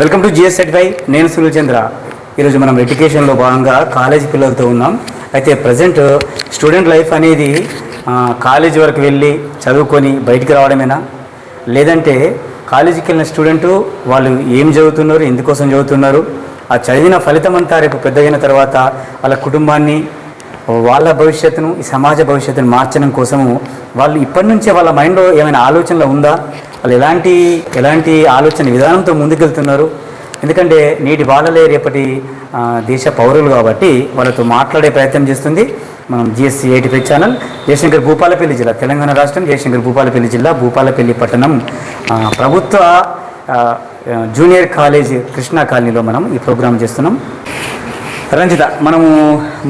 Welcome to GS certify నేను సునీల్ చంద్ర. ఈరోజు మనం ఎడ్యుకేషన్లో భాగంగా కాలేజ్ పిల్లలతో ఉన్నాం. అయితే ప్రజెంట్ స్టూడెంట్ లైఫ్ అనేది కాలేజ్ కాలేజీ వరకు వెళ్ళి చదువుకొని బయటికి రావడమేనా? లేదంటే కాలేజీకి వెళ్ళిన స్టూడెంట్ వాళ్ళు ఏం చదువుతున్నారు ఎందుకోసం చదువుతున్నారు? ఆ చదివిన ఫలితం అంతా రేపు పెద్దగైన తర్వాత వాళ్ళ కుటుంబాన్ని వాళ్ళ భవిష్యత్తును ఈ సమాజ భవిష్యత్తును మార్చడం కోసము వాళ్ళు ఇప్పటి నుంచే వాళ్ళ మైండ్లో ఏమైనా ఆలోచనలు ఉందా? వాళ్ళు ఎలాంటి ఎలాంటి ఆలోచన విధానంతో ముందుకెళ్తున్నారు? ఎందుకంటే నేటి బాలలే రేపటి దేశ పౌరులు కాబట్టి వాళ్ళతో మాట్లాడే ప్రయత్నం చేస్తుంది. మనం GSC eighty five channel Jayashankar Bhupalpally జిల్లా తెలంగాణ రాష్ట్రం జయశంకర్ భూపాలపల్లి జిల్లా భూపాలపల్లి పట్టణం. ప్రభుత్వ జూనియర్ కాలేజ్ కృష్ణా కాలనీలో మనం ఈ ప్రోగ్రాం చేస్తున్నాం. రంజిత మనము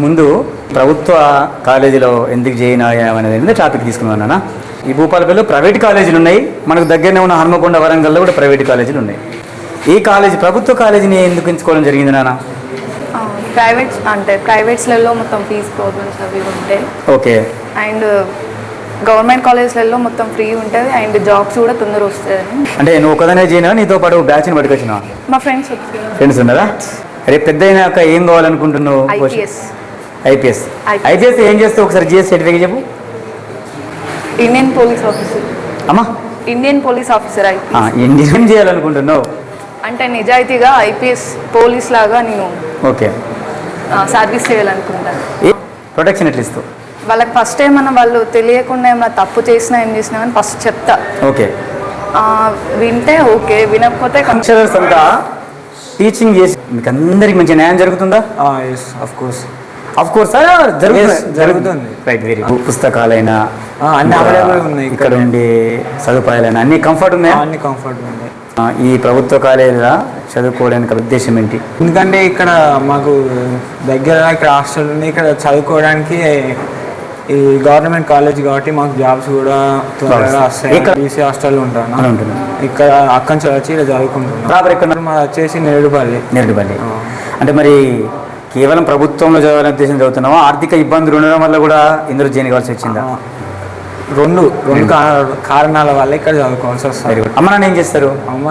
ముందు ప్రభుత్వ కాలేజీలో ఎందుకు చేయనా అనేది టాపిక్ తీసుకున్నాను నాన్న. ఈ భూపాలపల్లిలో ప్రైవేట్ కాలేజీలు ఉన్నాయి. మనకు దగ్గరనే ఉన్న హనుమకొండ వరంగల్లో కూడా ప్రైవేట్ కాలేజీలు ఉన్నాయి. ఈ కాలేజీ ప్రభుత్వ కాలేజీని ఎందుకు ఎంచుకోవడం జరిగింది నాన్న? ప్రైవేట్స్ అంటే ప్రైవేట్స్లలో మొత్తం ఫీజ్ ప్రాబ్లమ్స్ అవి ఉంటాయి. ఓకే. అండ్ గవర్నమెంట్ కాలేజ్లలో మొత్తం ఫ్రీ ఉంటుంది. అండ్ జాబ్స్ కూడా తొందర వస్తుంది అంటే నువ్వు ఒకదానే చేయనా నీతో పాటు బ్యాచ్ని పట్టుకొచ్చినా మా ఫ్రెండ్స్ ఫ్రెండ్స్ ఉన్నారా? రేపు పెద్ద అయినాక ఏం కావాలనుకుంటున్నావు? ఐపీఎస్. ఐపీఎస్. ఐపీఎస్ ఏం చేస్తావు? ఒకసారి జిఎస్ సర్టిఫికేట్ చెప్పు. ఇండియన్ పోలీస్ ఆఫీసర్ అమ్మా. ఇండియన్ పోలీస్ ఆఫీసర్ ఆ, ఐపీఎస్ ఏం చేయాలనుకుంటున్నావు? అంటే నిజాయితీగా ఐపీఎస్ పోలీస్ లాగా నేను ఓకే. సర్వీస్ చేయాలనుకుంటాను. ఏ ప్రొటెక్షన్ ఎట్లా ఇస్తావు? వాళ్ళకి ఫస్ట్ ఏమన్నా వాళ్ళు తెలియకుండా ఏమన్నా తప్పు చేసినా ఏం చేసినా కానీ ఫస్ట్ చెప్తా. ఓకే. ఆ, వింటే ఓకే వినకపోతే కొంచెం కల్చరల్స్ అంతా టీచింగ్ చేసి మీకు అందరికి మంచి న్యాయం జరుగుతుందా? ఎస్ ఆఫ్ కోర్స్ కోర్స్ జరుగుతుంది. రైట్ వెరీ గుడ్ పుస్తకాలైనా అన్ని available ఉన్నాయి ఇక్కడ. ఇక్కడ ఉండే సదుపాయాలైనా అన్ని కంఫర్ట్ ఉన్నాయా? అన్ని కంఫర్ట్ ఆ, ఈ ప్రభుత్వ కాలేజీలో చదువుకోవడానికి ఉద్దేశం ఏంటి? ఎందుకంటే ఇక్కడ మాకు దగ్గర ఇక్కడ హాస్టల్ ఉంది ఇక్కడ చదువుకోవడానికి ఈ గవర్నమెంట్ కాలేజ్ కాబట్టి మాకు జాబ్స్ కూడా త్వరగా వస్తాయి. ఇక్కడ- బీసీ హాస్టల్ ఉంటాను? ఇక్కడ అక్కడి నుంచి వచ్చి ఇక్కడ చదువుకుంటున్నాను మా వచ్చేసి నేర్డుపల్లి ఆ. అంటే మరి కేవలం ప్రభుత్వంలో చదవాలనే ఉద్దేశం చదువుతున్నావా ఆర్థిక ఇబ్బందులు ఉండడం వల్ల కూడా ఇందులో జాయిన్ కావాల్సి వచ్చిందా? రెండు రెండు కారణాల వల్ల ఇక్కడ చదువుకోవాల్సి వస్తుంది. అమ్మ నాన్న ఏం చేస్తారు? అమ్మ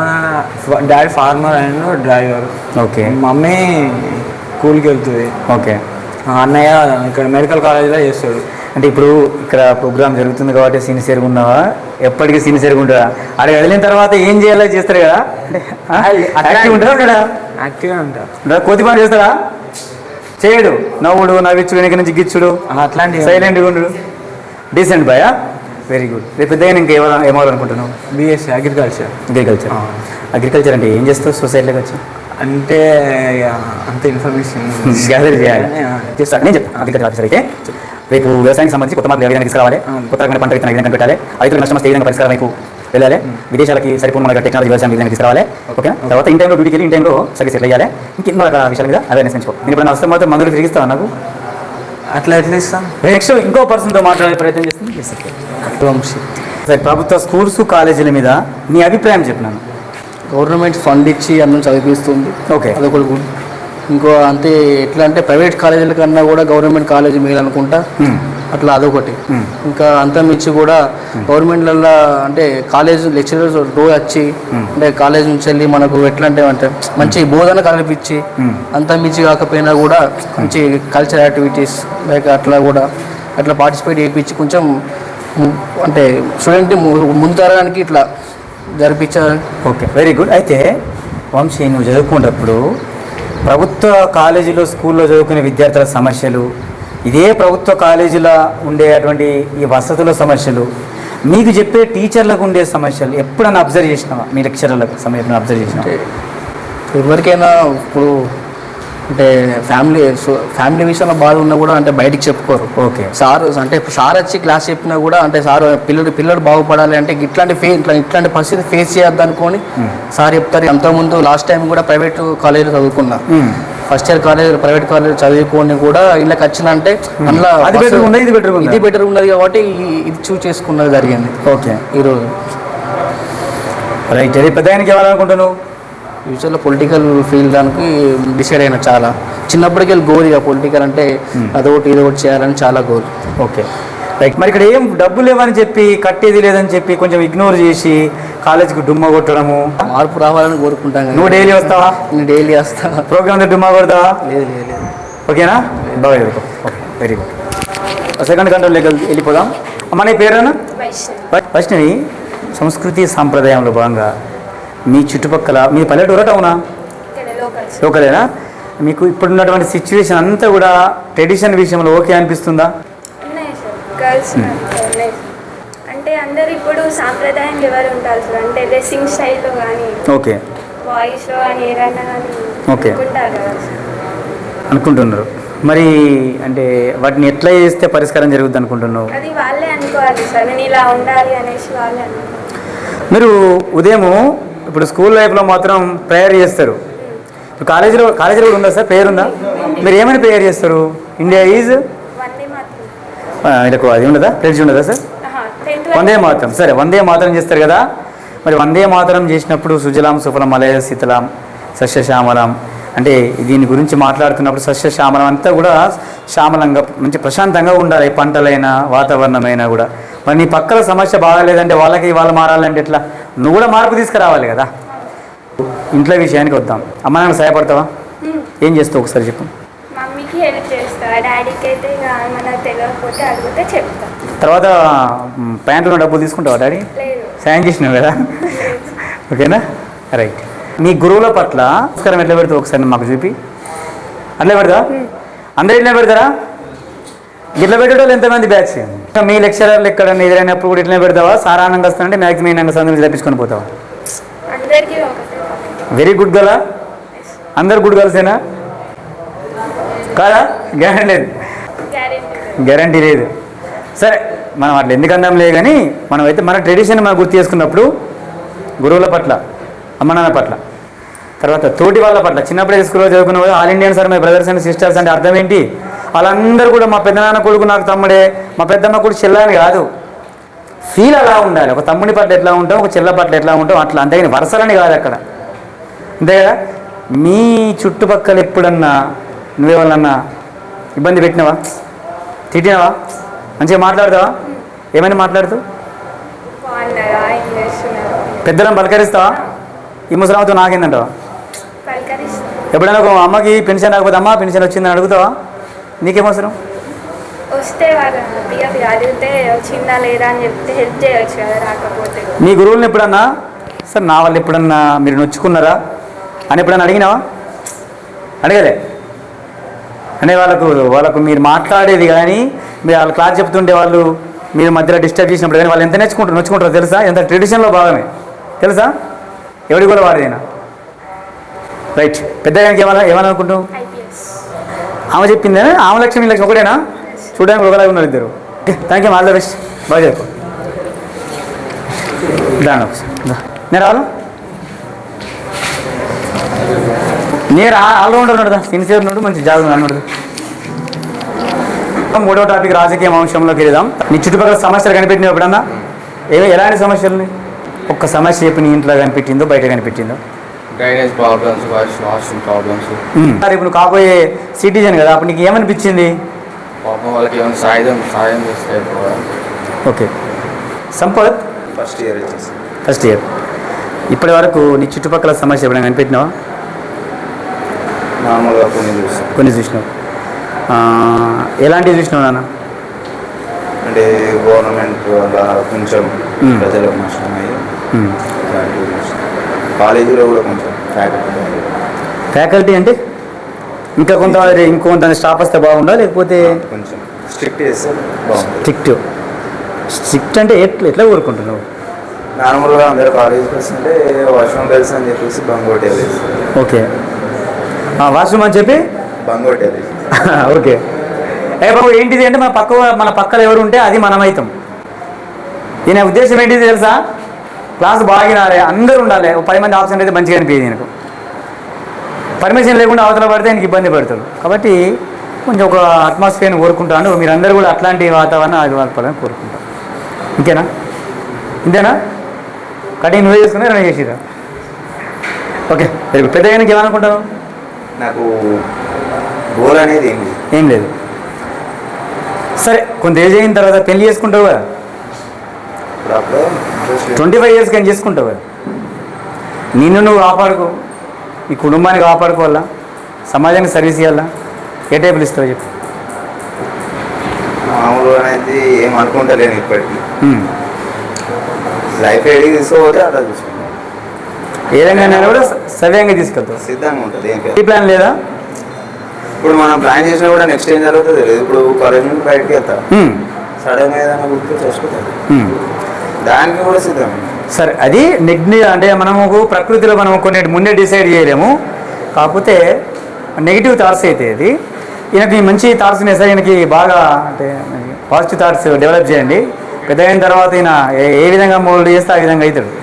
daddy farmer and driver. Okay. Mummy కూలికి వెళ్తుంది. ఓకే. అన్నయ్య ఇక్కడ మెడికల్ కాలేజ్లో చేస్తాడు. అంటే ఇప్పుడు ఇక్కడ ప్రోగ్రామ్ జరుగుతుంది కాబట్టి సిన్సియర్గా ఉన్నావా? ఎప్పటికీ సిన్సియర్గా ఉంటావా? అక్కడ వెళ్ళిన తర్వాత ఏం చేయాలో చేస్తారు కదా? యాక్టివ్ ఉంటారా యాక్టివ్గా ఉంటా. ఉంటారా? కోతి పని చేస్తారా చేయడు నవ్వుడు నవ్విచ్చుడు వెనక నుంచి గిచ్చుడు. అట్లాంటి సైలెంట్గా ఉండు. డీసెంట్ బాయా వెరీ గుడ్ రేపు పెద్దగా ఇంకా ఏమో ఏమవ్వాలనుకుంటున్నావు? BSc agriculture agriculture. అగ్రికల్చర్ అంటే ఏం చేస్తావు? సొసైటీలోకి వచ్చి. అంటే అంత ఇన్ఫర్మేషన్ గ్యాదర్ చేయాలి. చేస్తా. నేను చెప్తాను అగ్రికల్చర్ ఆఫీసర్ అయితే. రేపు వ్యవసాయానికి సంబంధించి కొత్త మార్పులు ఏ విధంగా తీసుకురావాలి. కొత్త రకమైన పంట ఏ విధంగా కనిపెట్టాలి? రైతులకు నష్టం వస్తే ఏ విధంగా పరిష్కారం వైపు వెళ్ళాలి. విదేశాలకి సరిపోయిన మన టెక్నాలజీ వ్యవసాయం విధంగా తీసుకురావాలి. ఓకే. తర్వాత ఇన్ టైంలో డ్యూటీకి వెళ్ళి ఇన్ టైంలో సర్వీస్ ఎట్లా చేయాలి? ఇంకెన్నో రకాల విషయాల మీద అవేర్నెస్ పెంచుకో. నేను ఇప్పుడు అవసరం మాత్రం మందులు తిరిగిస్తాను నాకు? అట్లా ఎట్లా ఇస్తాం? నెక్స్ట్ ఇంకో పర్సన్తో మాట్లాడే ప్రయత్నం. వంశీ సరే ప్రభుత్వ స్కూల్స్ కాలేజీల మీద నీ అభిప్రాయం చెప్పినాను. గవర్నమెంట్ ఫండ్ ఇచ్చి అన్నం చదివిస్తుంది ఓకే అదొకటి గుడ్. ఇంకో అంతే ఎట్లా అంటే ప్రైవేట్ కాలేజీల కన్నా కూడా గవర్నమెంట్ కాలేజీ మేలు అనుకుంటా. అట్లా అదొకటి. ఇంకా అంతా మించి కూడా గవర్నమెంట్లలో అంటే కాలేజ్ లెక్చరర్స్ రోజు వచ్చి. అంటే కాలేజ్ నుంచి వెళ్ళి మనకు ఎట్లా అంటే అంటే మంచి బోధన కల్పించి Hmm. అంతా మించి కాకపోయినా కూడా మంచి కల్చర్ యాక్టివిటీస్ లైక్ అట్లా కూడా అట్లా పార్టిసిపేట్ చేయించి కొంచెం అంటే స్టూడెంట్ ముందు తరానికి ఇట్లా జరిపించాలి ఓకే వెరీ గుడ్ అయితే వంశీ నువ్వు చదువుకునేటప్పుడు ప్రభుత్వ కాలేజీలో స్కూల్లో చదువుకునే విద్యార్థుల సమస్యలు ఇదే ప్రభుత్వ కాలేజీలో ఉండేటువంటి ఈ వసతుల సమస్యలు మీకు చెప్పే టీచర్లకు ఉండే సమస్యలు ఎప్పుడైనా అబ్జర్వ్ చేసినావా? మీ లెక్చరర్లకు సమయం అబ్జర్వ్ చేసినావా? అంటే ఎవరికైనా ఇప్పుడు అంటే ఫ్యామిలీ ఫ్యామిలీ విషయంలో బాధ ఉన్నా కూడా అంటే బయటికి చెప్పుకోరు. ఓకే. సార్ అంటే సార్ వచ్చి క్లాస్ చెప్పినా కూడా అంటే సార్ పిల్లడు పిల్లడు బాగుపడాలి అంటే ఇట్లాంటి ఫే ఇట్లా ఇట్లాంటి పరిస్థితి ఫేస్ చేయొద్దు అనుకొని సార్ చెప్తారు. అంతకుముందు లాస్ట్ టైం కూడా ప్రైవేట్ కాలేజీలో చదువుకున్నా. First year college private college చదువుకొని కూడా ఇళ్ళకి వచ్చినంటే అందులో అది ఉందా, ఇది ఉందా? ఇది బెటర్ ఉన్నది కాబట్టి ఇది చూస్ చేసుకున్నది జరిగింది. ఓకే ఈరోజు. రైట్ పెద్ద ఆయనకి ఇవ్వాలనుకుంటున్నావు ఫ్యూచర్లో పొలిటికల్ ఫీల్డ్ దానికి డిసైడ్ అయినా చాలా. చిన్నప్పటికి వెళ్ళి గోల్ ఇక పొలిటికల్ అంటే అదొకటి ఇదొకటి చేయాలని చాలా గోల్. ఓకే మరి ఇక్కడ ఏం డబ్బులు లేవని చెప్పి కట్టేది లేదని చెప్పి కొంచెం ఇగ్నోర్ చేసి కాలేజీకి డుమ్మ కొట్టడము. మార్పు రావాలని కోరుకుంటాం కానీ నువ్వు డైలీ వస్తావా? నేను డైలీ వస్తా. ప్రోగ్రామ్ డుమ్మా కొడతావా? లేదు లేదు లేదు. ఓకేనా? బాగా చదువుకో. ఓకే వెరీ గుడ్ సెకండ్ కంట్రోల్లోకి వెళ్- వెళ్ళిపోదాం. అమ్మ నీ పేరేనా వైష్ణవి. సంస్కృతి సాంప్రదాయంలో భాగంగా మీ చుట్టుపక్కల మీ పల్లెటూరు టౌనా? లోకలేనా మీకు ఇప్పుడున్నటువంటి సిచ్యువేషన్ అంతా కూడా ట్రెడిషన్ విషయంలో ఓకే అనిపిస్తుందా? గర్ల్స్ ఉన్నాయి అంటే అందరు ఇప్పుడు సాంప్రదాయంగా ఎవరు ఉంటారు సార్ అంటే డ్రెస్సింగ్ స్టైల్లో కానీ ఓకే. వాయిస్లో కానీ ఏదైనా కానీ Okay. అనుకుంటారు కదా సార్. అనుకుంటున్నారు. మరి అంటే వాటిని ఎట్లా చేస్తే పరిష్కారం జరుగుద్ది అనుకుంటున్నావు? అది వాళ్ళే అనుకోవాలి సార్ నేను ఇలా ఉండాలి అనేసి వాళ్ళే అనుకోవాలి మీరు ఉదయము ఇప్పుడు స్కూల్ లైఫ్లో మాత్రం ప్రేయర్ చేస్తారు. ఇప్పుడు కాలేజీలో కాలేజీలో కూడా ఉందా సార్? ప్రేయర్ ఉందా మీరు ఏమైనా ప్రేయర్ చేస్తారు? ఇండియా ఈజ్ వీళ్ళకు అది ఉండదా? ప్లేజ్ ఉండదా సార్? వందే మాతరం. సరే వందే మాతరం చేస్తారు కదా. మరి వందే మాతరం చేసినప్పుడు సుజలాం సుఫలం మలయ శీతలాం సస్యశ్యామలం అంటే దీని గురించి మాట్లాడుతున్నప్పుడు సస్యశ్యామలం అంతా కూడా శ్యామలంగా మంచి ప్రశాంతంగా ఉండాలి. పంటలైనా వాతావరణమైనా కూడా. మరి నీ పక్కల సమస్య బాగాలేదంటే వాళ్ళకి వాళ్ళు మారాలంటే ఎట్లా? నువ్వు కూడా మార్పు తీసుకురావాలి కదా. ఇంట్లో విషయానికి వద్దాం. అమ్మ నాన్న సహాయపడతావా? ఏం చేస్తావు ఒకసారి చెప్పు. మమ్మీకి హెల్ప్ చేస్తా. డాడీకి అయితే తెలియకపోతే అడిగితే చెప్తా. తర్వాత ప్యాంట్లో డబ్బులు తీసుకుంటావా డాడీ? సాయం చేసినావు కదా? ఓకేనా? రైట్. మీ గురువుల పట్ల నమస్కారం ఎట్లా పెడతావు ఒకసారి మాకు చూపి? అట్లా పెడతా అందరు ఇట్లా పెడతారా? ఇట్లా పెట్టేటోళ్ళు ఎంతమంది బ్యాచ్? మీ లెక్చరర్లు ఎక్కడ ఎదురైనప్పుడు కూడా ఇట్లా పెడతావా? సారానంగా వస్తానంటే మ్యాక్సిమం అయినాక సందులు తప్పించుకొని పోతావా? వెరీ గుడ్ గలా అందరు గుడ్ గర్ల్సేనా కాదా? గ్యారంటీ లేదు గ్యారెంటీ గ్యారంటీ లేదు. సరే మనం అట్లా ఎందుకు అందాంలే కానీ మనం అయితే మన ట్రెడిషన్ మనం గుర్తు చేసుకున్నప్పుడు గురువుల పట్ల అమ్మ నాన్న పట్ల తర్వాత తోటి వాళ్ళ పట్ల చిన్నప్పుడే స్కూల్లో చదువుకున్న వాళ్ళు all Indians are my brothers and sisters అంటే అర్థం ఏంటి? వాళ్ళందరూ కూడా మా పెద్దనాన్న కొడుకు నాకు తమ్ముడే మా పెద్దమ్మ కొడుకు చెల్లని కాదు. ఫీల్ అలా ఉండాలి. ఒక తమ్ముడి పట్ల ఎట్లా ఉంటాం ఒక చెల్ల పట్ల ఎట్లా ఉంటాం అట్లా అంతేగాని వరసలని కాదు అక్కడ. అంతే కదా? మీ చుట్టుపక్కల ఎప్పుడన్నా నువ్వేమన్నా ఇబ్బంది పెట్టినావా? తిట్టినావా? మంచిగా మాట్లాడతావా? ఏమైనా చేస్తున్నారు? పెద్దలను పలకరిస్తావా? ఈ ముసలామతో నాకేందంటావా? ఎప్పుడైనా ఒక అమ్మకి పెన్షన్ రాకపోతే అమ్మ పెన్షన్ వచ్చిందని అడుగుతావా? నీకేమవసరం వస్తే వాళ్ళు హ్యాపీగా అడిగితే వచ్చిందా లేదా అని చెప్తే హెల్ప్ చేయొచ్చు కదా రాకపోతే మీ గురువులను ఎప్పుడన్నా? సార్ నా వాళ్ళు ఎప్పుడన్నా మీరు నొచ్చుకున్నారా? అని ఎప్పుడన్నా అడిగినావా? అడగలే. అంటే వాళ్ళకు వాళ్ళకు మీరు మాట్లాడేది కానీ మీరు వాళ్ళ క్లాస్ చెప్తుంటే వాళ్ళు మీరు మధ్యలో డిస్టర్బ్ చేసినప్పుడు కానీ వాళ్ళు ఎంత నేర్చుకుంటారు నొచ్చుకుంటారో తెలుసా? ఎంత ట్రెడిషన్లో భాగమే. తెలుసా? ఎవడి కూడా వాడిదేనా? రైట్ పెద్దగా ఏమన్నా ఏమనుకుంటావు ఐపీఎస్. ఆమె చెప్పిందే ఆమె లక్ష్యం ఈ లక్ష్యం ఒకటేనా? చూడడానికి ఒకలాగా ఉన్నారు ఇద్దరు. Okay thank you all the best బాగా చెప్పు. దాని. నేను రాను నేను ఆల్రౌండర్ ఉన్నాడు సిన్సియర్ ఉన్నాడు మంచి జాగ్రత్త అన్నాడు మూడో టాపిక్ రాజకీయ అంశంలోకి వెళ్దాం. నీ చుట్టుపక్కల సమస్యలు కనిపెట్టినావు ఎప్పుడన్నా? ఏమి ఎలాంటి సమస్యలు ఒక్క సమస్య చెప్పి నీ ఇంట్లో కనిపెట్టిందో బయట కనిపెట్టిందో? డ్రైనేజ్ ప్రాబ్లమ్స్ వాష్రూమ్ ప్రాబ్లమ్స్ మరి ఇప్పుడు కాబోయే సిటిజన్ కదా అప్పుడు నీకు ఏమనిపించింది? పాపం వాళ్ళకి ఏమైనా సాయం సాయం చేస్తే okay. Sampath? First year first year ఇప్పటి వరకు నీ చుట్టుపక్కల సమస్య ఎప్పుడైనా కనిపెట్టినావా? నార్మల్గా కొన్ని చూస్తాం. కొన్ని చూసినావు. ఎలాంటివి చూసినావు నాన్న? అంటే గవర్నమెంట్ వల్ల కొంచెం. ప్రజలకు నష్టమయ్యి కాలేజీలో కూడా కొంచెం ఫ్యాకల్టీ ఫ్యాకల్టీ అంటే? ఇంకా కొంత ఇంకొంత స్టాఫ్ వస్తే బాగుండా? లేకపోతే కొంచెం స్ట్రిక్ట్ స్ట్రిక్ట్ స్ట్రిక్ట్ అంటే ఎట్లా ఎట్లా కోరుకుంటున్నావు? నార్మల్గా అందరు కాలేజీకి వస్తుంటే వర్షం తెలుసు అని చెప్పేసి బంగోటేది ఓకే వాష్రూమ్ అని చెప్పి? ఓకే. ఏ బాబు ఏంటిది అంటే మన పక్క మన పక్కన ఎవరు ఉంటే అది మనమైతాం. ఈయన ఉద్దేశం ఏంటిది తెలుసా? క్లాస్ బాగా వినాలి అందరూ ఉండాలి. ఒక పది మంది ఆప్షన్ అయితే మంచిగా అనిపించింది ఈయనకు. పర్మిషన్ లేకుండా అవతల పడితే ఆయనకి ఇబ్బంది పడతాడు కాబట్టి కొంచెం ఒక అట్మాస్ఫియర్ని కోరుకుంటాను. మీరందరూ కూడా అట్లాంటి వాతావరణం ఆగిపోవాలని కోరుకుంటాం ఇంకేనా? ఇంతేనా? కటింగ్ నువ్వే చేసుకుని రెండు చేసిరా ఓకే. పెద్దగా ఏమనుకుంటావు? నాకు గోల్ అనేది ఏం లేదు. ఏం లేదు. సరే కొంత ఏజ్ అయిన తర్వాత పెళ్ళి చేసుకుంటావు కదా. ట్వంటీ ఫైవ్ ఇయర్స్కి ఏం చేసుకుంటావు కదా? నిన్ను నువ్వు కాపాడుకో నీ కుటుంబాన్ని కాపాడుకోవాలా? సమాజానికి సర్వీస్ ఇవ్వాలా ఏ టైపులు ఇస్తావు చెప్పు. మామూలుగా అనేది ఏం అనుకుంటలేను ఇప్పటికీ. లైఫ్ ఏడికి తీసుకోపోతే అట్లా చూసుకుంటాం ఏ రంగైనా కూడా సవ్యంగా తీసుకెళ్తావు. సిద్ధంగా ఉంటుంది ఏం ఈ ప్లాన్ లేదా? ఇప్పుడు మనం ప్లాన్ చేసినా కూడా నెక్స్ట్ ఏం జరుగుతుందో తెలియదు. ఇప్పుడు కాలేజ్ నుండి బయటకి వెళ్తా. సడన్గా ఏదైనా గుర్తు చేసుకుంటాం. దానికి కూడా సిద్ధం. సరే అది నెగ్ని అంటే మనము ప్రకృతిలో మనం కొన్ని ముందే డిసైడ్ చేయలేము. కాకపోతే నెగిటివ్ థాట్స్ అయితే అది. ఈయనకి మంచి థాట్స్ ఉన్నాయి సార్. ఈయనకి బాగా అంటే పాజిటివ్ థాట్స్ డెవలప్ చేయండి. పెద్ద అయిన తర్వాత ఈయన ఏ- విధంగా మోల్డ్ చేస్తే ఆ విధంగా అవుతాడు?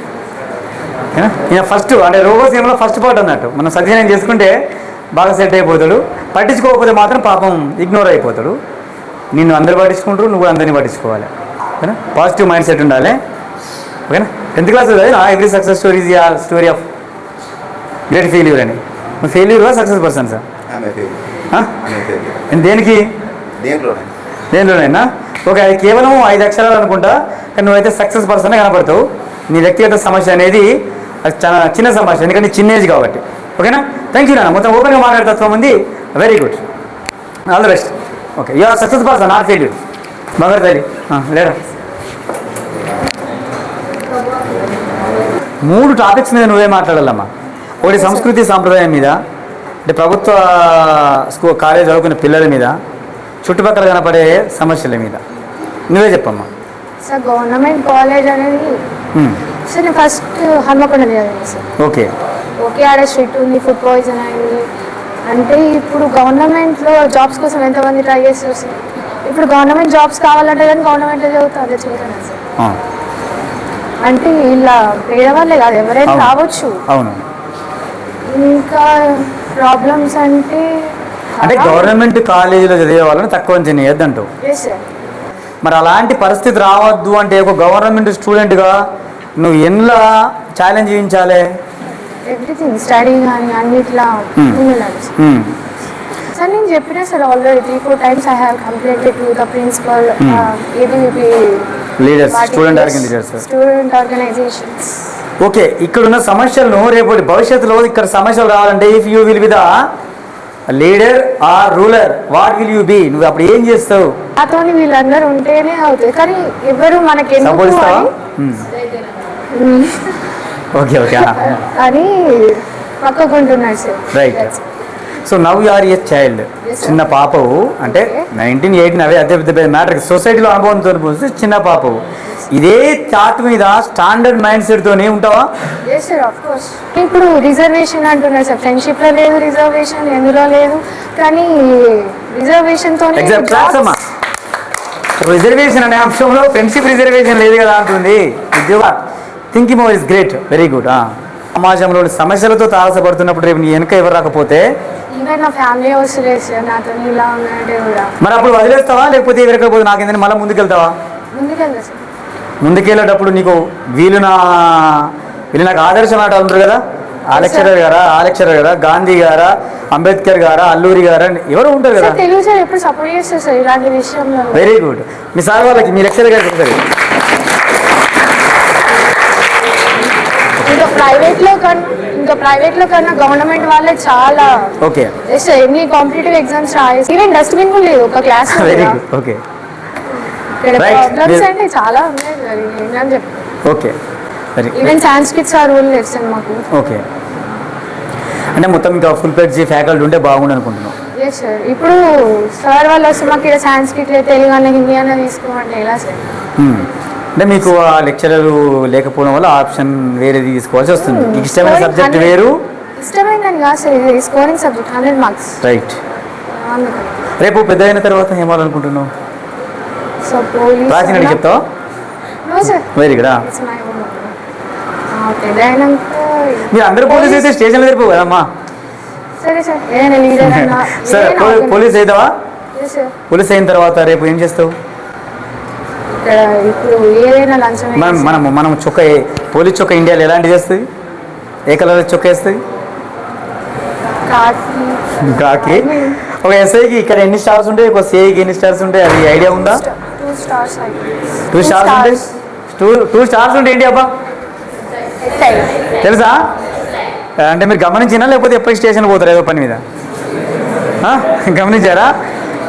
ఈయన ఫస్ట్ అంటే రోబో సినిమాలో ఫస్ట్ పార్ట్ అన్నట్టు. మనం సద్వినియోగం చేసుకుంటే బాగా సెట్ అయిపోతాడు. పట్టించుకోకపోతే మాత్రం పాపం ఇగ్నోర్ అయిపోతాడు. నిన్ను అందరు పట్టించుకుంటారు నువ్వు అందరిని పట్టించుకోవాలి. ఓకేనా? పాజిటివ్ మైండ్ సెట్ ఉండాలి. ఓకేనా? Tenth class every success story is or story of great failure అని. ఫెయిల్యూర్ సక్సెస్ పర్సన్ సార్ దేనికి? దేంట్లోనే. దేనిలోనైనా ఓకే అది కేవలం ఐదు అక్షరాలు అనుకుంటా కానీ నువ్వైతే సక్సెస్ పర్సన్ కనపడతావు. నీ వ్యక్తిగత సమస్య అనేది అది చాలా చిన్న సమస్య ఎందుకంటే చిన్న ఏజ్ కాబట్టి. ఓకేనా? థ్యాంక్ యూ నాన్న. మొత్తం ఓపెన్గా మాట్లాడతత్వం ఉంది. Very good all the best okay you are success person not failure బంగారు తల్లి. లేరా? మూడు టాపిక్స్ మీద నువ్వే మాట్లాడాలమ్మా. ఒకటి సంస్కృతి సాంప్రదాయం మీద అంటే ప్రభుత్వ స్కూల్ కాలేజ్ చదువుకునే పిల్లల మీద చుట్టుపక్కల కనపడే సమస్యల మీద. నువ్వే చెప్పమ్మా. సార్ గవర్నమెంట్ కాలేజ్ అనేది సార్ నేను ఫస్ట్ హన్మకొండ చదివాను సార్. ఓకే. ఓకే ఆడ స్ట్రిక్ట్ ఉంది ఫుడ్ పాయిజన్ అయింది. అంటే ఇప్పుడు గవర్నమెంట్లో జాబ్స్ కోసం ఎంతమంది ట్రై చేస్తారు సార్? ఇప్పుడు గవర్నమెంట్ జాబ్స్ కావాలంటే కానీ గవర్నమెంట్లో చదువుతా అదే చేయలేదు సార్. అంటే ఇలా పేదవాళ్ళే కాదు ఎవరైనా. రావచ్చు. అవును. ఇంకా ప్రాబ్లమ్స్ అంటే అంటే గవర్నమెంట్ కాలేజీలో చదివే వాళ్ళని తక్కువ అంచనా వేయద్దంటావు మరి అలాంటి పరిస్థితి రావద్దు అంటే ఒక గవర్నమెంట్ స్టూడెంట్గా నువ్వు ఎన్లా ఛాలెంజ్ చేయించాలి? ఎవ్రీథింగ్ స్టడీ కానీ అన్నిట్లా. ఉండాలి. సార్ ఉమ్, సార్ నేను చెప్పిన sir already three four times I have complainted to the principal ABVP leaders student organizers student organizations okay ఇక్కడ ఉన్న సమస్యలను రేపటి భవిష్యత్తులో ఇక్కడ సమస్యలు రావాలంటే if you will be the leader or ruler what will you be నువ్వు అప్పుడు ఏం చేస్తావు? నాతో వీళ్ళందరూ ఉంటేనే అవుతాయి కానీ ఎవరు మనకి ఎందుకు ఓకే ఓకే అని పక్కకుంటున్నాడు sir. Right so now you are a child చిన్న పాపవు. అంటే నైన్టీన్ ఎయిటీన్ అవే అదే పెద్ద పెద్ద మ్యాటర్ సొసైటీలో అనుభవంతో పోస్తే చిన్న పాపవు. ఇదే థాట్ మీద స్టాండర్డ్ మైండ్ సెట్తోనే ఉంటావా? ఇప్పుడు రిజర్వేషన్ అంటున్నారు సార్. ఫ్రెండ్షిప్లో లేదు రిజర్వేషన్ ఎందులో లేదు. కానీ రిజర్వేషన్తో ఎగ్జాక్ట్ క్లాస్ అమ్మా. రిజర్వేషన్ అనే అంశంలో ఫ్రెండ్షిప్ రిజర్వేషన్ లేదు కదా అంటుంది. ఉద్యోగ thinking is great very good సమాజంలో సమస్యలతో తారసపడుతున్నప్పుడు రేపు నీ వెనుక ఎవరు రాకపోతే? మరి అప్పుడు వదిలేస్తావా? లేకపోతే ఎవరికపోతే నాకేందని మళ్ళీ ముందుకెళ్తావా? ముందుకెళ్ళేటప్పుడు నీకు వీళ్ళు నా వీళ్ళు నాకు ఆదర్శం ఆట ఉంటారు కదా? ఆ లెక్చరర్ గారా ఆ లెక్చరర్ గారా గాంధీ గారా అంబేద్కర్ గారా అల్లూరి గారా ఎవరు ఉంటారు కదా? Very good. మీ సార్ వాళ్ళకి మీ లెక్చరర్ ఒకసారి ఇంకా ప్రైవేట్లో కన్నా ఇంకా ప్రైవేట్లో కన్నా గవర్నమెంట్ వాళ్ళే చాలా ఓకే. ఎస్ సార్ ఎన్ని కాంపిటేటివ్ ఎగ్జామ్స్ రాయేసి ఈవెన్ డస్ట్బిన్ కూడా లేదు ఒక class very good okay. Problems. అంటే చాలా ఉన్నాయి సార్ ఏంటని చెప్పి. Okay even Sanskrit sir rule లేదు మాకు. ఓకే అంటే మొత్తం ఇంకా ఫుల్ ప్లేట్ ఫ్యాకల్టీ ఉంటే బాగుండు అనుకుంటున్నాం. ఎస్ సార్ ఇప్పుడు సార్ వాళ్ళు వస్తే మాకు ఇక్కడ సాంస్క్రిట్ తెలుగు అన్న హిందీ అన్న తీసుకోమంటే ఎలా సార్. అంటే మీకు ఆ లెక్చరర్ లేకపోవడం వల్ల ఆప్షన్ వేరేది తీసుకోవాల్సి వస్తుంది. మీకు ఇష్టమైన Scoring సబ్జెక్ట్ 100. వేరు? ఇష్టమైందని కాదు సార్ ఇది scoring subject hundred marks right రేపు పెద్ద అయిన తర్వాత ఏం అవ్వాలనుకుంటున్నావు సో పోలీస్ ప్రాచీన అడిగి చెప్తావా? నో సార్ వెరీ గుడ్ పెద్ద అయినాక మీరు అందరూ పోలీస్ అయితే స్టేషన్లో జరిపోవు కదమ్మా సరే సార్. పోలీస్ అవుతావా sir. పోలీస్ అయిన తర్వాత రేపు ఏం చేస్తావు? ఇక్కడ ఇప్పుడు ఏదైనా లంచం మనం వేసి- మనం మనం చొక్క పోలీస్ చొక్క ఇండియాలో ఎలాంటిది వేస్తుంది? ఏ కలర్ చొక్క వేస్తుంది? కాకి. ఒక ఎస్ఐకి ఇక్కడ ఎన్ని స్టార్స్ ఉంటాయి? ఒక సిఐకి ఎన్ని స్టార్స్ ఉంటాయి? అది ఐడియా ఉందా? స్టార్స్ టూ స్టార్స్ ఉంటే టూ టూ స్టార్స్ ఉంటే ఏంటి అబ్బా? తెలుసా? అంటే మీరు గమనించినా లేకపోతే ఎప్పటి స్టేషన్ పోతారు ఏదో పని మీద? గమనించారా?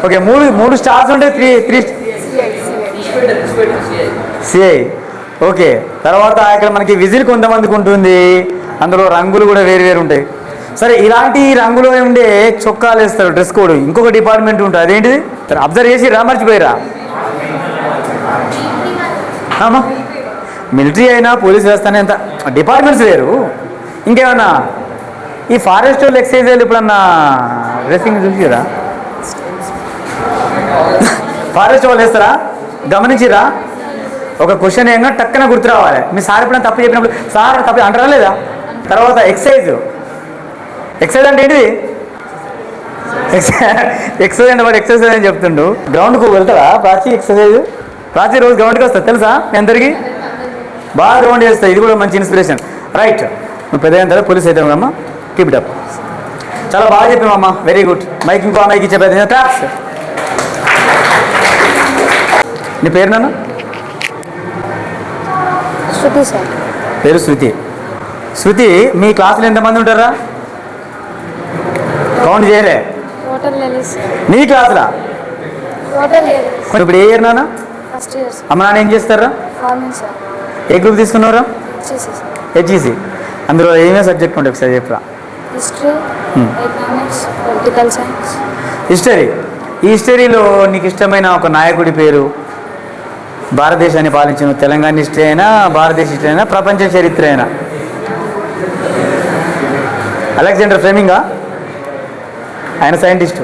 ఓకే మూడు మూడు స్టార్స్ ఉంటే త్రీ త్రీ సిఐ. ఓకే. తర్వాత ఇక్కడ మనకి విజిల్ కొంతమందికి ఉంటుంది. అందులో రంగులు కూడా వేరు వేరు ఉంటాయి. సరే ఇలాంటి రంగులో ఉండే చొక్కాలు వేస్తారు డ్రెస్ కోడ్. ఇంకొక డిపార్ట్మెంట్ ఉంటుంది. అదేంటిది? అబ్జర్వ్ చేసి రా మర్చిపోయిరా. అమ్మా మిలిటరీ అయినా పోలీస్ వ్యవస్థనే అంత. డిపార్ట్మెంట్స్ వేరు. ఇంకేమన్నా? ఈ ఫారెస్ట్ వాళ్ళు ఎక్సైజ్ వాళ్ళు ఇప్పుడన్నా డ్రెస్సింగ్ చూసిరా? ఫారెస్ట్ వాళ్ళు వేస్తారా? గమనించిరా? ఒక క్వశ్చన్ ఏంగా టక్కన గుర్తు రావాలి. మీ సార్ ఎప్పుడైనా తప్పు చెప్పినప్పుడు సార్ తప్పు అంటారా లేదా? తర్వాత ఎక్సైజ్ ఎక్సైజ్ అంటే ఏంటిది? ఎక్సర్సైజ్ అంటే వాడు ఎక్సర్సైజ్ అని చెప్తుండు. గ్రౌండ్కు వెళ్తారా ప్రాచీ ఎక్సర్సైజ్ ప్రాచీ రోజు గ్రౌండ్కి వస్తా తెలుసా? మీ అందరికీ? బాగా గ్రౌండ్ చేస్తా ఇది కూడా మంచి ఇన్స్పిరేషన్ రైట్ నువ్వు పెద్ద అయిన తర్వాత పోలీస్ అవుతాం అమ్మా కీప్ ఇట్ అప్ చాలా బాగా చెప్పామమ్మా వెరీ గుడ్ మైక్ ఇంకో మైక్ ఇచ్చే పెద్ద ట్రాప్స్ నీ పేరు నాన్న? శృతి సార్. పేరు శృతి. శృతి మీ క్లాసులో ఎంతమంది ఉంటారా? కౌంట్ చేయలే. నీ క్లాసులా? ఇప్పుడు ఏ ఇయర్ నాన్న? అమ్మ నాన్న ఏం చేస్తారా? ఏ గ్రూప్ తీసుకున్నారా వచ్చేసి సార్ హెచ్ఈసి అందులో ఏమేమి సబ్జెక్ట్ ఉంటాయి ఒకసారి చెప్పరా. హిస్టరీ హిస్టరీ ఈ హిస్టరీలో నీకు ఇష్టమైన ఒక నాయకుడి పేరు? భారతదేశాన్ని పాలించిన తెలంగాణ హిస్టరీ అయినా భారతదేశ హిస్టరీ అయినా ప్రపంచ చరిత్ర అయినా. అలెగ్జాండర్ ఫ్లెమింగా? ఆయన సైంటిస్టు.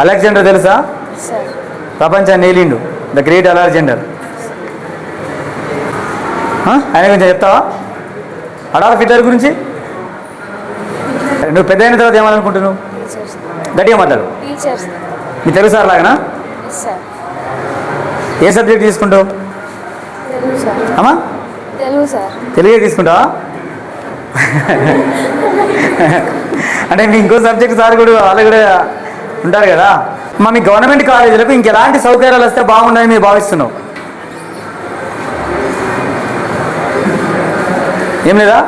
అలెగ్జాండర్ తెలుసా? ప్రపంచాన్ని నేలిండు ద గ్రేట్ అలెగ్జాండర్? ఆయన గురించి చెప్తావా? అడాల్ఫ్ హిట్లర్ గురించి? నువ్వు పెద్ద అయిన తర్వాత ఏమనుకుంటున్నావు? టీచర్స్. గట్టిగా మాట్లాడు. మీ తెలుగు సార్ లాగానా? ఏ సబ్జెక్ట్ తీసుకుంటావు? తెలుగు సార్. అమ్మా? తెలుగు తీసుకుంటావా? అంటే మీ ఇంకో సబ్జెక్ట్ సార్ కూడా వాళ్ళు కూడా ఉంటారు కదా. మా మీ గవర్నమెంట్ కాలేజీలకు ఇంకెలాంటి సౌకర్యాలు వస్తే బాగుండని మీరు భావిస్తున్నావు ఏం లేదా?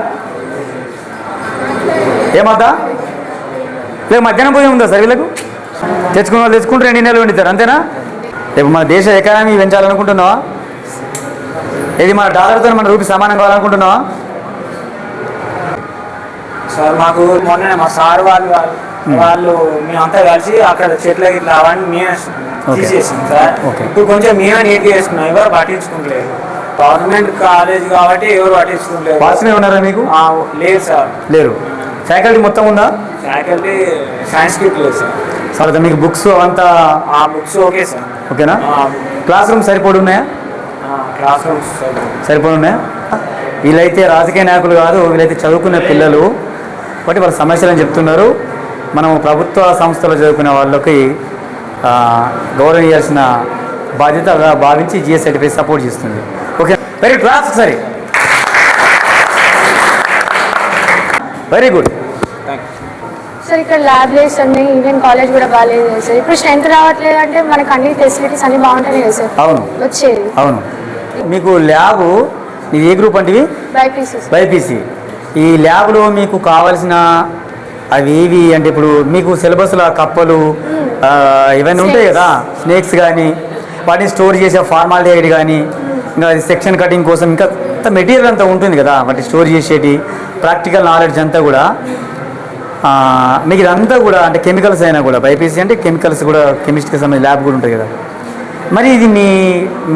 ఏమద్దా? లేదు మధ్యాహ్నం భోజనం ఉందా సార్ వీళ్ళకు? తెచ్చుకున్న వాళ్ళు తెచ్చుకుంటే రెండు నెలలు వండుతారు అంతేనా? రేపు మన దేశ ఎకానమీ పెంచాలనుకుంటున్నావా? ఇది మన డాలర్తో మన రూపీ సమానం కావాలనుకుంటున్నావా? సార్ మాకు మొన్న మా సార్ వాళ్ళు వాళ్ళు- మేమంతా కలిసి అక్కడ చెట్లకి ఇట్లా అవన్నీ మేమే Okay. తీసేసాం సార్. Okay. ఇప్పుడు కొంచెం మేమే నీట్గా చేసుకున్నాం ఎవరు పట్టించుకుంటలేదు గవర్నమెంట్ కాలేజ్ కాబట్టి ఎవరు పట్టించుకుంటలేదు ఉన్నారా మీకు? లేదు సార్. లేరు. ఫ్యాకల్టీ మొత్తం ఉందా? ఫ్యాకల్టీ సైన్స్ కిట్ లేదు సార్. తర్వాత మీకు బుక్స్ అవంతా ఆ బుక్స్ ఓకే సార్. ఓకేనా? క్లాస్ రూమ్ సరిపోడు ఉన్నాయా? క్లాస్ రూమ్స్ సార్ సరిపోడు ఉన్నాయా? వీళ్ళైతే రాజకీయ నాయకులు కాదు వీళ్ళైతే చదువుకునే పిల్లలు. కాబట్టి వాళ్ళ సమస్యలు అని చెప్తున్నారు. మనం ప్రభుత్వ సంస్థలో చదువుకునే వాళ్ళకి గౌరవం ఇవ్వాల్సిన బాధ్యతగా భావించి జిఎస్ సర్టిఫికేట్ సపోర్ట్ చేస్తుంది. ఓకే? వెరీ క్లాస్ సరే. Very good thank you sir ఇక్కడ ల్యాబ్ లేస్ అన్ని ఈవెన్ కాలేజ్ కూడా బాగాలేదు కదా సార్. ఇప్పుడు స్ట్రెంత్ రావట్లేదు అంటే మనకు అన్ని ఫెసిలిటీస్ అన్ని బాగుంటాయి కదా సార్. అవును. వచ్చేది. అవును. మీకు ల్యాబ్ ఇది ఏ గ్రూప్ అంటే బైపీసీ బైపీసీ ఈ ల్యాబ్లో మీకు కావాల్సిన అవి ఏవి? అంటే ఇప్పుడు మీకు సిలబస్లో కప్పలు ఆ, ఇవన్నీ ఉంటాయి కదా? స్నేక్స్ కానీ వాటిని స్టోర్ చేసే ఫార్మాలిటీ కానీ ఇంకా సెక్షన్ కటింగ్ కోసం ఇంకా మెటీరియల్ అంతా ఉంటుంది కదా? వాటి స్టోర్ చేసేటి ప్రాక్టికల్ నాలెడ్జ్ అంతా కూడా. మీకు ఇదంతా కూడా అంటే కెమికల్స్ అయినా కూడా బైపీసీ అంటే కెమికల్స్ కూడా కెమిస్ట్రీకి సంబంధించిన ల్యాబ్ కూడా ఉంటుంది కదా. మరి ఇది మీ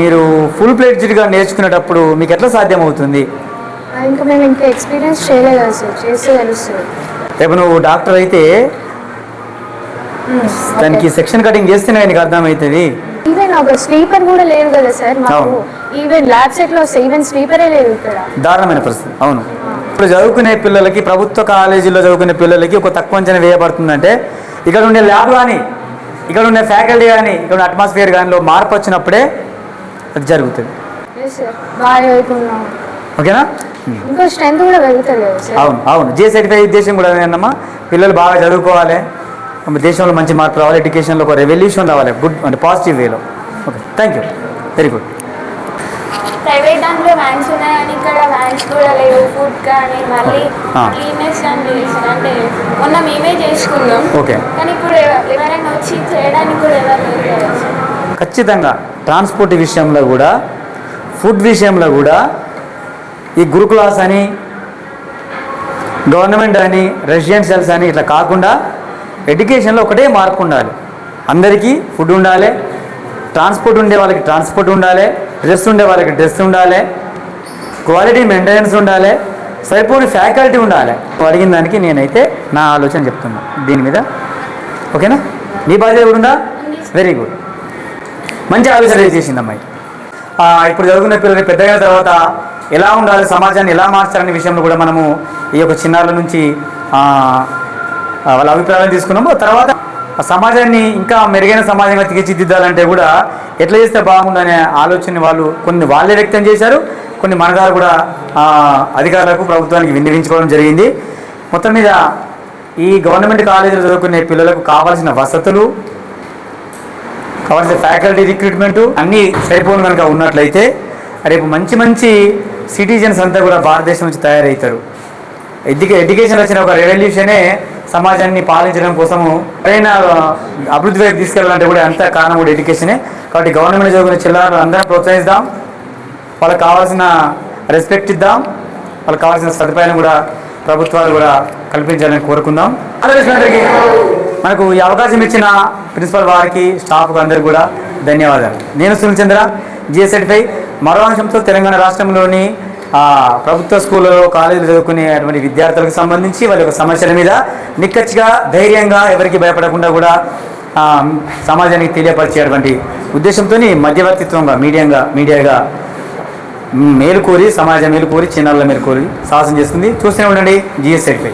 మీరు ఫుల్ ప్లేట్గా నేర్చుకునేటప్పుడు మీకు ఎట్లా సాధ్యమవుతుంది? ఇంకా మేము ఇంకా ఎక్స్పీరియన్స్ చేయలేదు కదా సార్? చేస్తే తెలుస్తుంది. రేపు నువ్వు డాక్టర్ అయితే దానికి సెక్షన్ కటింగ్ చేస్తేనే నీకు అర్థమవుతుంది. ఈవెన్ ఒక స్లీపర్ కూడా లేదు కదా సార్ మాకు. అవును. ఈవెన్ ల్యాబ్ సెట్లో ఈవెన్ స్లీపరే లేదు ఇక్కడ. దారుణమైన పరిస్థితి. అవును. ఇప్పుడు చదువుకునే పిల్లలకి ప్రభుత్వ కాలేజీలో చదువుకునే పిల్లలకి ఒక తక్కువ అంచనా వేయబడుతుందంటే ఇక్కడ ఉండే ల్యాబ్ కానీ ఇక్కడ ఉండే ఫ్యాకల్టీ కానీ ఇక్కడ ఉండే అట్మాస్ఫియర్ కానీ మార్పు వచ్చినప్పుడే అది జరుగుతుంది. ఓకేనా? అవును అవును. జే సర్టిఫై ఉద్దేశం కూడా ఏంటమ్మా పిల్లలు బాగా చదువుకోవాలి. దేశంలో మంచి మార్పు రావాలి. ఎడ్యుకేషన్లో ఒక రెవల్యూషన్ రావాలి. గుడ్ అంటే పాజిటివ్ వేలో okay thank you very good private దాంట్లో వ్యాన్స్ ఉన్నాయి కానీ ఇక్కడ వ్యాన్స్ కూడా లేవు ఫుడ్ కానీ మళ్ళీ కానీ చేస్తారు అంటే మొన్న మేమే చేసుకున్నాం ఓకే. కానీ ఇప్పుడు ఎవ- ఎవరైనా వచ్చి చేయడానికి కూడా ఎవరు. ఖచ్చితంగా ట్రాన్స్పోర్ట్ విషయంలో కూడా ఫుడ్ విషయంలో కూడా ఈ గురుకులాస్ అని గవర్నమెంట్ అని రెసిడెన్షియల్స్ అని ఇట్లా కాకుండా ఎడ్యుకేషన్లో ఒకటే మార్పు ఉండాలి అందరికీ ఫుడ్ ఉండాలి ట్రాన్స్పోర్ట్ ఉండే వాళ్ళకి ట్రాన్స్పోర్ట్ ఉండాలి డ్రెస్ ఉండే వాళ్ళకి డ్రెస్ ఉండాలి. క్వాలిటీ మెయింటెనెన్స్ ఉండాలి. సరిపోని ఫ్యాకల్టీ ఉండాలి. అడిగిన దానికి నేనైతే నా ఆలోచన చెప్తున్నా. దీని మీద. ఓకేనా? నీ బాధ్యత కూడా ఉందా? వెరీ గుడ్ మంచి ఆలోచన చేసింది అమ్మాయి. ఇప్పుడు చదువుకున్న పిల్లలు పెద్దగా తర్వాత ఎలా ఉండాలి సమాజాన్ని ఎలా మార్చాలనే విషయంలో కూడా మనము ఈ యొక్క చిన్నారుల నుంచి వాళ్ళ అభిప్రాయాలు తీసుకున్నాము. తర్వాత సమాజాన్ని ఇంకా మెరుగైన సమాజంగా తీర్చిదిద్దాలంటే కూడా ఎట్లా చేస్తే బాగుందనే ఆలోచన వాళ్ళు కొన్ని వాళ్ళే వ్యక్తం చేశారు. కొన్ని మనగారు కూడా అధికారులకు ప్రభుత్వానికి విన్నవించుకోవడం జరిగింది. మొత్తం మీద ఈ గవర్నమెంట్ కాలేజీలో చదువుకునే పిల్లలకు కావాల్సిన వసతులు కావాల్సిన ఫ్యాకల్టీ రిక్రూట్మెంట్ అన్నీ సరిపోను కనుక ఉన్నట్లయితే రేపు మంచి మంచి సిటిజన్స్ అంతా కూడా భారతదేశం నుంచి తయారవుతారు. ఎడ్యుకే ఎడ్యుకేషన్ వచ్చిన ఒక రెవల్యూషనే సమాజాన్ని పాలించడం కోసము సరైన అభివృద్ధి వైపు తీసుకెళ్ళాలంటే కూడా అంత కారణం కూడా ఎడ్యుకేషనే. కాబట్టి గవర్నమెంట్ చదువుకునే చిల్లర అందరం ప్రోత్సహిస్తాం వాళ్ళకి కావాల్సిన రెస్పెక్ట్ ఇద్దాం. వాళ్ళకి కావాల్సిన సదుపాయాలను కూడా ప్రభుత్వాలు కూడా కల్పించాలని కోరుకుందాం. అందరికీ మనకు ఈ అవకాశం ఇచ్చిన ప్రిన్సిపల్ వారికి స్టాఫ్ అందరికీ కూడా ధన్యవాదాలు. నేను సునీల్ చంద్ర జిఎస్ఎడ్పై మరో అంశంతో తెలంగాణ రాష్ట్రంలోని ప్రభుత్వ స్కూళ్ళలో కాలేజీలు చదువుకునేటువంటి విద్యార్థులకు సంబంధించి వాళ్ళ యొక్క సమస్యల మీద నిక్కచ్చిగా ధైర్యంగా ఎవరికి భయపడకుండా కూడా సమాజానికి తెలియపరిచేటువంటి ఉద్దేశంతో మధ్యవర్తిత్వంగా మీడియంగా మీడియాగా మేలుకూరి సమాజం మేలుకూరి చిన్నారుల మేలుకూరి సాహసం చేస్తుంది చూస్తూనే ఉండండి జిఎస్ఐపై